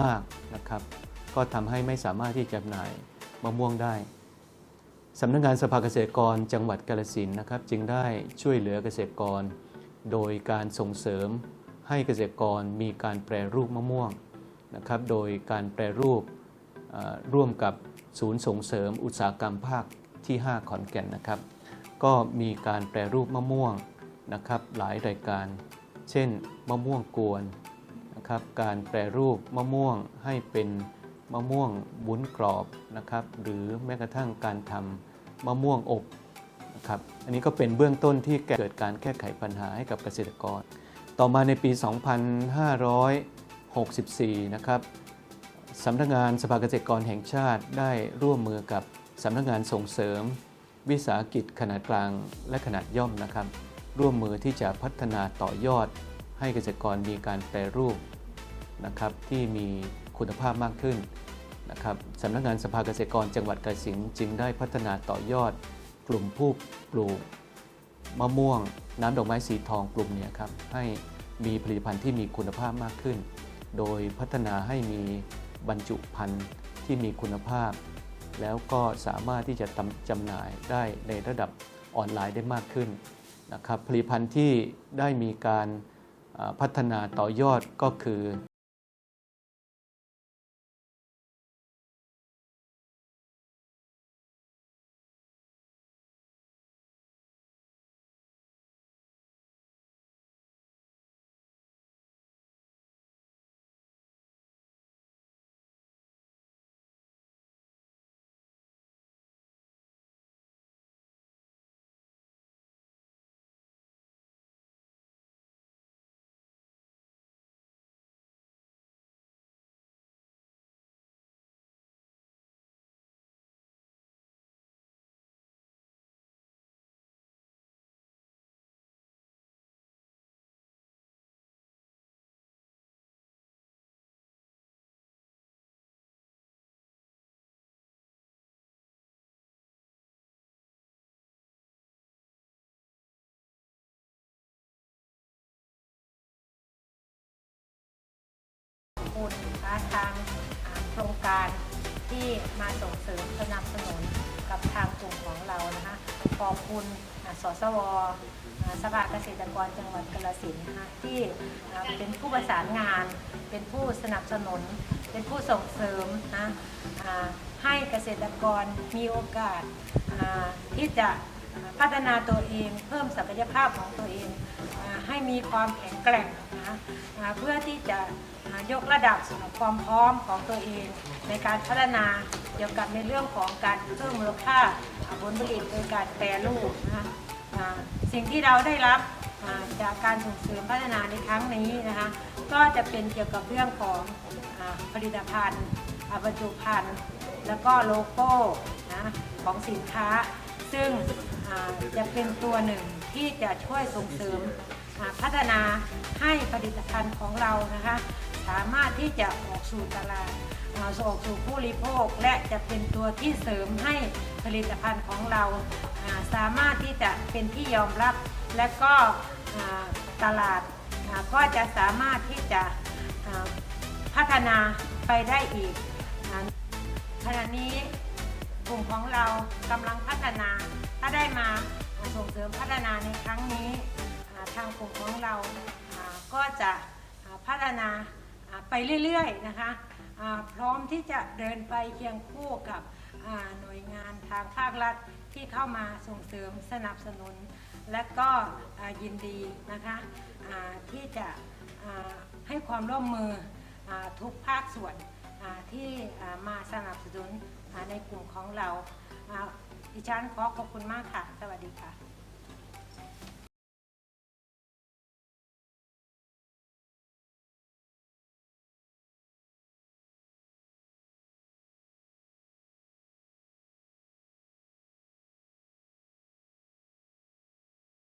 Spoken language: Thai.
มากนะครับ ก็ทำให้ไม่สามารถที่จะจำหน่ายมะม่วงได้สำนักงานสภาเกษตรกรจังหวัดกาฬสินนะครับ จึงได้ช่วยเหลือเกษตรกร โดยการส่งเสริมให้เกษตรกรมีการแปรรูปมะม่วงนะครับ โดยการแปรรูปร่วมกับศูนย์ส่งเสริมอุตสาหกรรมภาคที่ 5 ขอนแก่นนะครับ ก็มีการแปรรูปมะม่วงนะครับหลายรายการ เช่น มะม่วงกวน นะครับการแปรรูปมะม่วงให้เป็นมะม่วงบุ้นกรอบนะครับหรือแม้กระทั่งการทำมะม่วงอบนะครับอันนี้ก็เป็นเบื้องต้นที่เกิดการแก้ไขปัญหาให้กับเกษตรกร ต่อมาในปี 2564 นะครับสำนักงานสภาเกษตรกรแห่งชาติได้ร่วมมือกับสำนักงานส่งเสริม วิสาหกิจขนาดกลางและขนาดย่อมนะครับ ร่วมมือที่จะพัฒนาต่อยอดให้เกษตรกรมีการแปรรูป นะครับที่มีคุณภาพมากขึ้นนะครับสำนักงานสภาเกษตรกรจังหวัดกาฬสินธุ์จึงได้พัฒนาต่อยอด กลุ่มผู้ปลูกมะม่วง น้ำดอกไม้สีทองกลุ่มเนี้ครับให้มีผลิตภัณฑ์ที่มีคุณภาพมากขึ้น โดยพัฒนาให้มีบรรจุภัณฑ์ที่มีคุณภาพ แล้วก็สามารถที่จะจำหน่ายได้ในระดับออนไลน์ได้มากขึ้นนะครับผลิตภัณฑ์ที่ได้มีการพัฒนาต่อยอดก็คือ ทางโครงการที่มาส่งเสริมสนับสนุนกับทางกลุ่มของเรานะคะขอบคุณสสวสภาเกษตรกรจังหวัดกาฬสินธุ์นะคะที่เป็นผู้ประสานงาน เป็นผู้สนับสนุน เป็นผู้ส่งเสริมนะให้เกษตรกรมีโอกาสที่จะ พัฒนาตัวเอง เพิ่มศักยภาพของตัวเองให้มีความแข็งแกร่งนะเพื่อที่จะยกระดับความพร้อมของตัวเอง ในการพัฒนาเกี่ยวกับในเรื่องของการเพิ่มมูลค่าผลผลิตโดยการแปรรูปนะคะสิ่งที่เราได้รับจากการส่งเสริมพัฒนาในครั้งนี้นะคะก็จะเป็นเกี่ยวกับเรื่องของผลิตภัณฑ์อ่าบรรจุภัณฑ์แล้วก็โลโก้นะของสินค้า ซึ่ง อ่าจะเป็นตัวหนึ่งที่จะช่วยส่งเสริมอ่าพัฒนาให้ผลิตภัณฑ์ของเรานะคะ สามารถที่จะออกสู่ตลาดอ่าออกสู่ผู้บริโภค และจะเป็นตัวที่เสริมให้ผลิตภัณฑ์ของเราอ่าสามารถที่จะเป็นที่ยอมรับ และก็อ่าตลาดอ่าก็จะสามารถที่จะอ่าพัฒนาไปได้อีกอ่าขณะนี้กลุ่มของเรากำลังพัฒนา ถ้าได้มาส่งเสริมพัฒนาในครั้งนี้ทางกลุ่มของเราก็จะพัฒนาไปเรื่อยๆนะคะพร้อมที่จะเดินไปเคียงคู่กับหน่วยงานทางภาครัฐที่เข้ามาส่งเสริมสนับสนุน และก็ยินดีนะคะที่จะให้ความร่วมมืออทุกภาคส่วนที่มาสนับสนุนในกลุ่มของเรา อ่าดิฉันขอขอบคุณมากค่ะ สวัสดีค่ะ